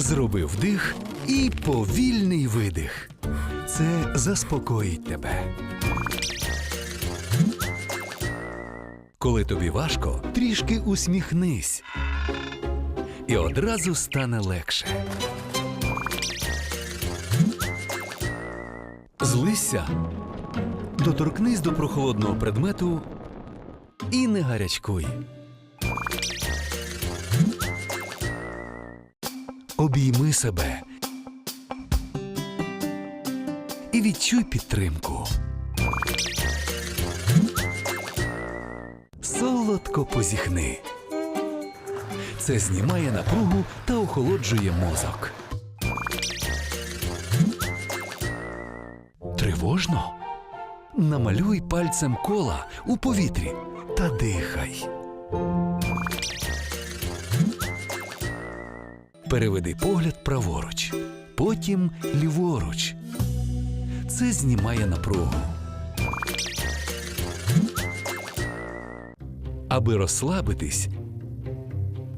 Зроби вдих і повільний видих. Це заспокоїть тебе. Коли тобі важко, трішки усміхнись. І одразу стане легше. Злися. Доторкнись до прохолодного предмету і не гарячкуй. Обійми себе і відчуй підтримку. Солодко позіхни. Це знімає напругу та охолоджує мозок. Тривожно? Намалюй пальцем кола у повітрі та дихай. Переведи погляд праворуч, потім ліворуч. Це знімає напругу. Аби розслабитись,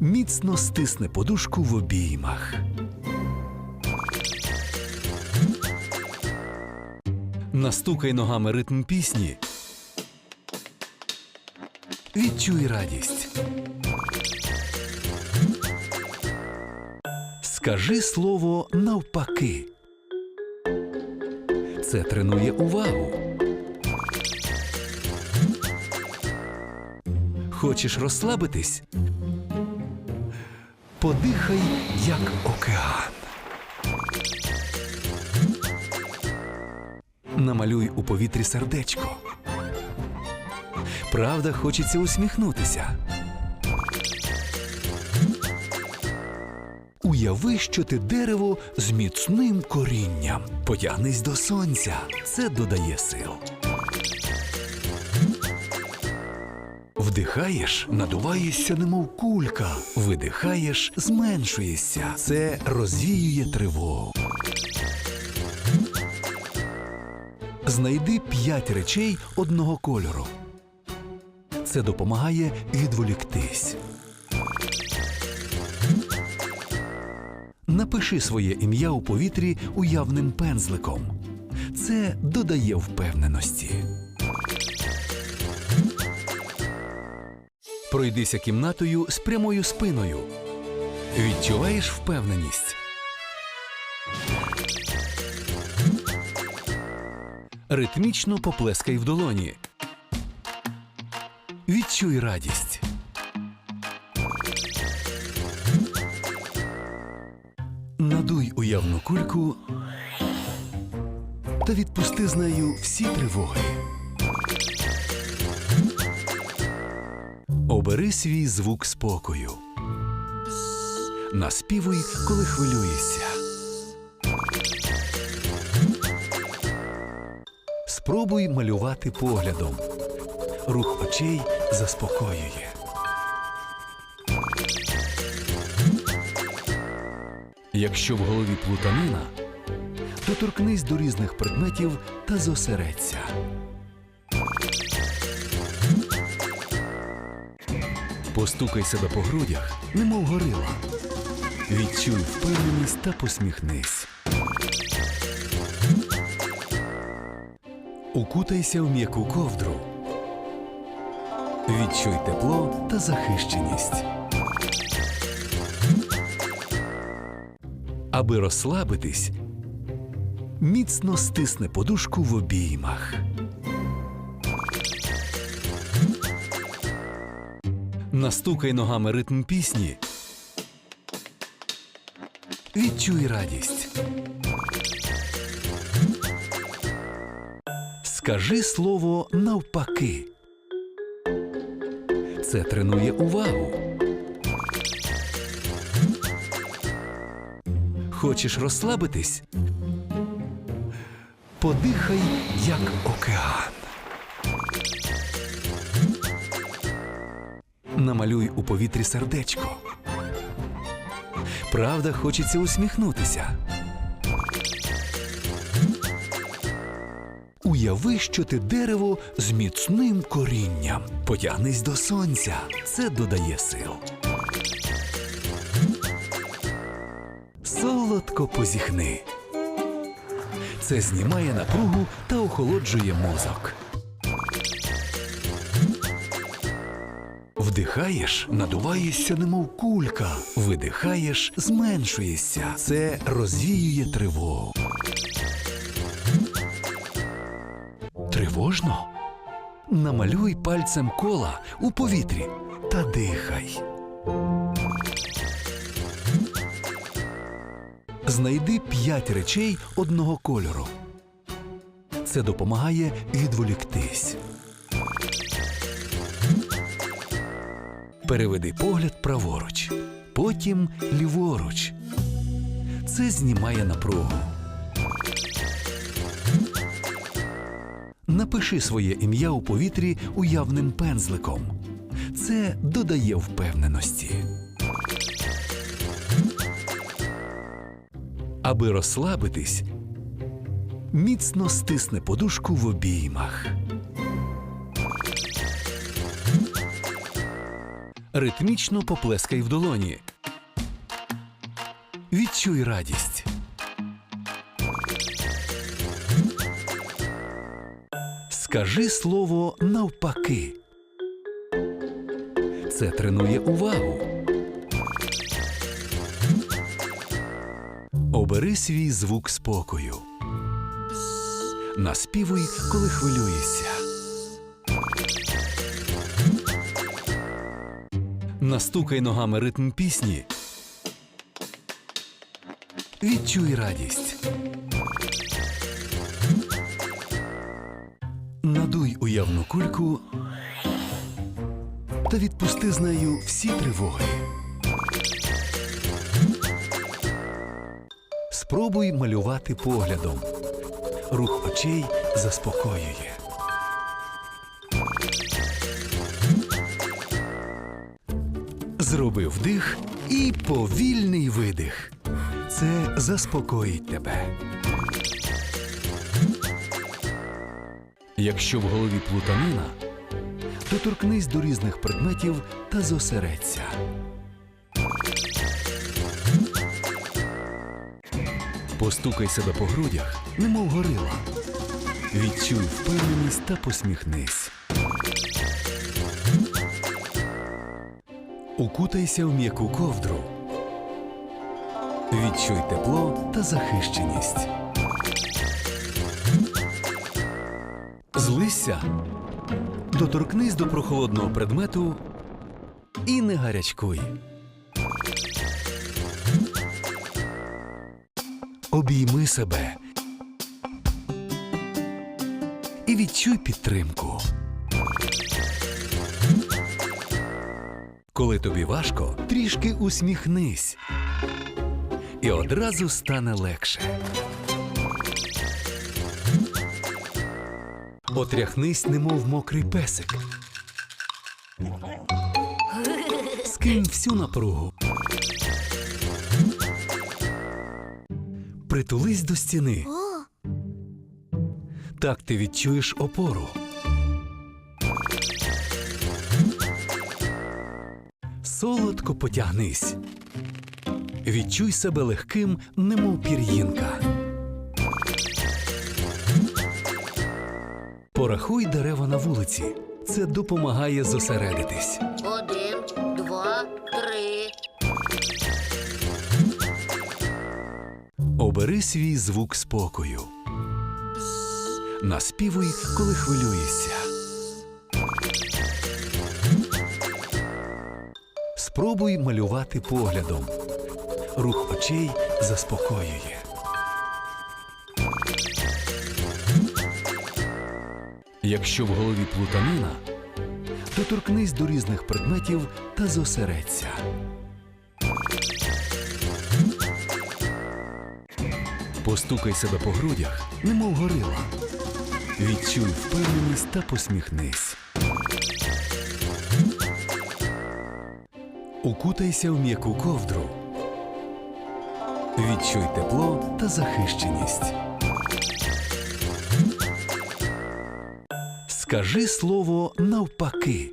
міцно стисни подушку в обіймах. Настукай ногами ритм пісні. Відчуй радість. Скажи слово навпаки. Це тренує увагу. Хочеш розслабитись? Подихай як океан. Намалюй у повітрі сердечко. Правда, хочеться усміхнутися. Уяви, що ти дерево з міцним корінням. Потягнись до сонця. Це додає сил. Вдихаєш, надуваєшся, немов кулька. Видихаєш, зменшуєшся. Це розвіює тривогу. Знайди п'ять речей одного кольору. Це допомагає відволіктись. Напиши своє ім'я у повітрі уявним пензликом. Це додає впевненості. Пройдися кімнатою з прямою спиною. Відчуваєш впевненість. Ритмічно поплескай в долоні. Відчуй радість. Уявну кульку та відпусти з нею всі тривоги. Обери свій звук спокою. Наспівуй, коли хвилюєшся. Спробуй малювати поглядом. Рух очей заспокоює. Якщо в голові плутанина, доторкнись до різних предметів та зосередься. Постукай себе по грудях, немов горила. Відчуй впевненість та посміхнись. Укутайся в м'яку ковдру. Відчуй тепло та захищеність. Аби розслабитись, міцно стисни подушку в обіймах. Настукай ногами ритм пісні. Відчуй радість. Скажи слово навпаки. Це тренує увагу. Хочеш розслабитись? Подихай як океан. Намалюй у повітрі сердечко. Правда, хочеться усміхнутися. Уяви, що ти дерево з міцним корінням. Потягнись до сонця. Це додає сил. Солодко позіхни. Це знімає напругу та охолоджує мозок. Вдихаєш, надуваєшся, немов кулька. Видихаєш, зменшуєшся. Це розвіює тривогу. Тривожно? Намалюй пальцем кола у повітрі та дихай. Знайди п'ять речей одного кольору. Це допомагає відволіктись. Переведи погляд праворуч, потім ліворуч. Це знімає напругу. Напиши своє ім'я у повітрі уявним пензликом. Це додає впевненості. Аби розслабитись, міцно стисне подушку в обіймах. Ритмічно поплескай в долоні. Відчуй радість. Скажи слово навпаки. Це тренує увагу. Обери свій звук спокою. Наспівуй, коли хвилюєшся. Настукай ногами ритм пісні. Відчуй радість. Надуй уявну кульку та відпусти з нею всі тривоги. Спробуй малювати поглядом. Рух очей заспокоює. Зроби вдих і повільний видих. Це заспокоїть тебе. Якщо в голові плутанина, то торкнись до різних предметів та зосередься. Постукай себе по грудях, немов горила. Відчуй впевненість та посміхнись. Укутайся в м'яку ковдру. Відчуй тепло та захищеність. Злися. Доторкнись до прохолодного предмету і не гарячкуй. Обійми себе і відчуй підтримку. Коли тобі важко, трішки усміхнись. І одразу стане легше. Отряхнись, немов мокрий песик. Скинь всю напругу. Притулись до стіни. Так ти відчуєш опору. Солодко потягнись. Відчуй себе легким, немов пір'їнка. Порахуй дерева на вулиці. Це допомагає зосередитись. Обери свій звук спокою. Наспівуй, коли хвилюєшся. Спробуй малювати поглядом. Рух очей заспокоює. Якщо в голові плутанина, то торкнись до різних предметів та зосередься. Постукай себе по грудях, немов горила. Відчуй впевненість та посміхнись. Укутайся в м'яку ковдру. Відчуй тепло та захищеність. Скажи слово навпаки.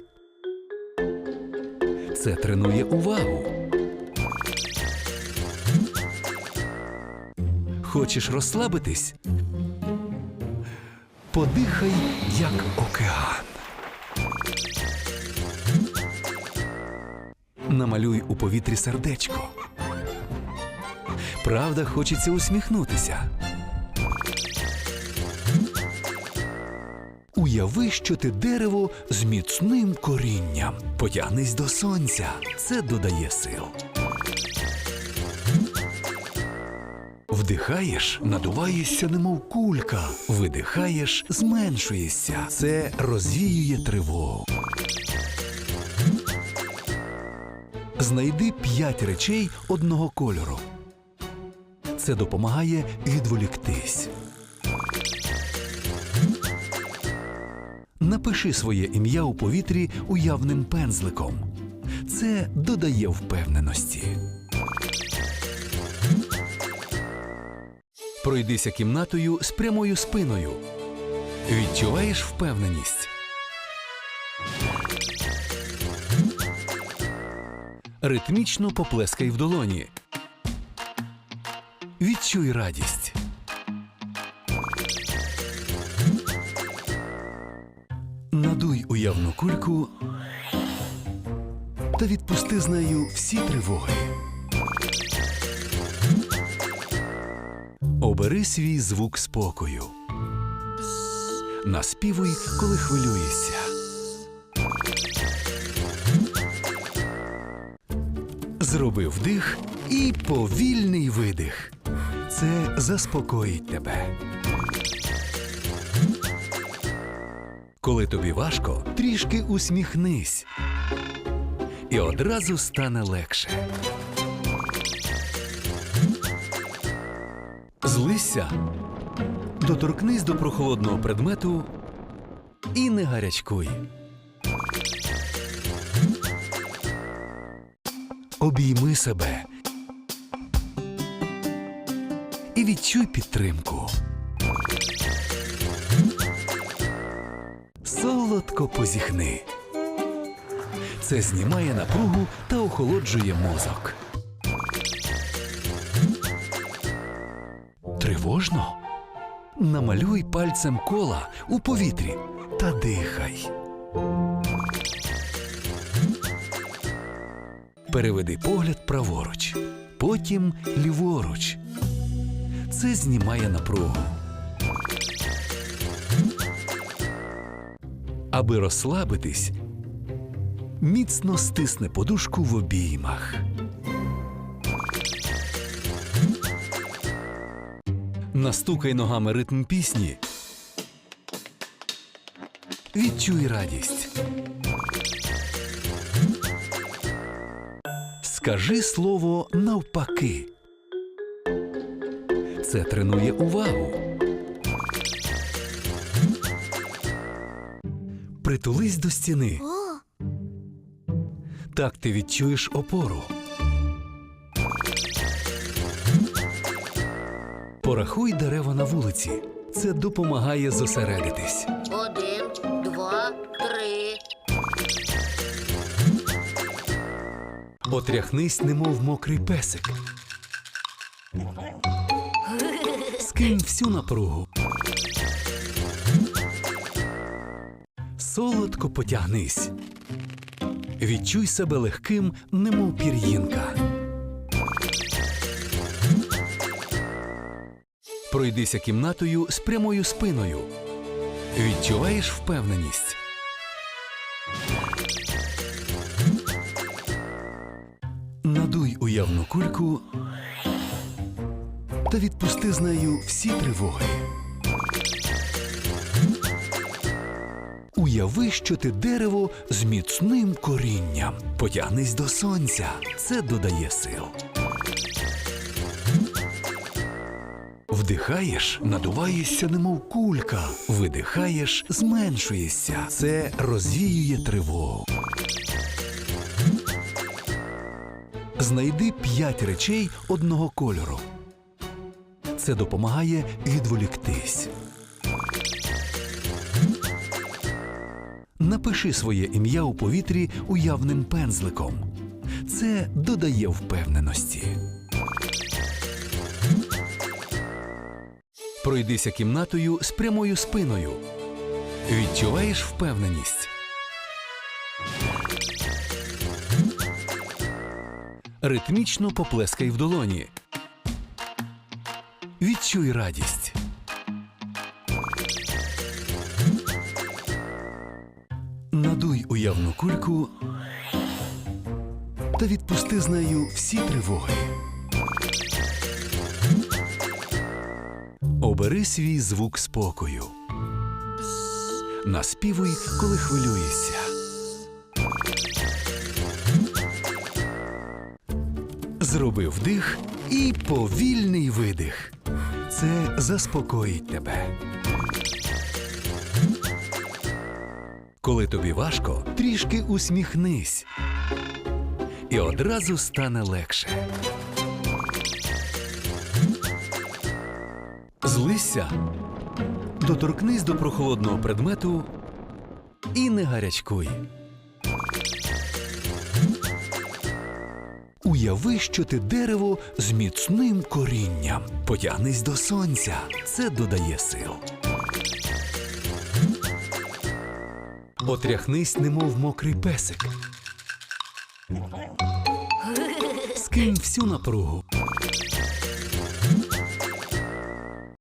Це тренує увагу. Хочеш розслабитись? Подихай, як океан. Намалюй у повітрі сердечко. Правда, хочеться усміхнутися. Уяви, що ти дерево з міцним корінням. Потягнись до сонця. Це додає сил. Вдихаєш, надуваєшся, немов кулька. Видихаєш, зменшуєшся. Це розвіює тривогу. Знайди п'ять речей одного кольору. Це допомагає відволіктись. Напиши своє ім'я у повітрі уявним пензликом. Це додає впевненості. Пройдися кімнатою з прямою спиною. Відчуваєш впевненість. Ритмічно поплескай в долоні. Відчуй радість. Надуй уявну кульку та відпусти з нею всі тривоги. Обери свій звук спокою. Наспівуй, коли хвилюєшся. Зроби вдих і повільний видих. Це заспокоїть тебе. Коли тобі важко, трішки усміхнись. І одразу стане легше. Злися. Доторкнись до прохолодного предмету і не гарячкуй. Обійми себе і відчуй підтримку. Солодко позіхни. Це знімає напругу та охолоджує мозок. Тривожно? Намалюй пальцем кола у повітрі та дихай. Переведи погляд праворуч, потім ліворуч. Це знімає напругу. Аби розслабитись, міцно стисне подушку в обіймах. Настукай ногами ритм пісні. Відчуй радість. Скажи слово навпаки. Це тренує увагу. Притулись до стіни. Так ти відчуєш опору. Порахуй дерева на вулиці. Це допомагає зосередитись. один, два, три. Отряхнись, немов мокрий песик. Скинь всю напругу. Солодко потягнись. Відчуй себе легким, немов пір'їнка. Пройдися кімнатою з прямою спиною. Відчуваєш впевненість. Надуй уявну кульку та відпусти з нею всі тривоги. Уяви, що ти дерево з міцним корінням. Потягнись до сонця. Це додає сил. Вдихаєш, надуваєшся, немов кулька. Видихаєш, зменшуєшся. Це розвіює тривогу. Знайди п'ять речей одного кольору. Це допомагає відволіктись. Напиши своє ім'я у повітрі уявним пензликом. Це додає впевненості. Пройдися кімнатою з прямою спиною. Відчуваєш впевненість. Ритмічно поплескай в долоні. Відчуй радість. Надуй уявну кульку та відпусти з нею всі тривоги. Обери свій звук спокою. Наспівуй, коли хвилюєшся. Зроби вдих і повільний видих. Це заспокоїть тебе. Коли тобі важко, трішки усміхнись. І одразу стане легше. Злися. Доторкнись до прохолодного предмету і не гарячкуй. Уяви, що ти дерево з міцним корінням. Потягнись до сонця. Це додає сил. Отряхнись, немов мокрий песик. Скинь всю напругу.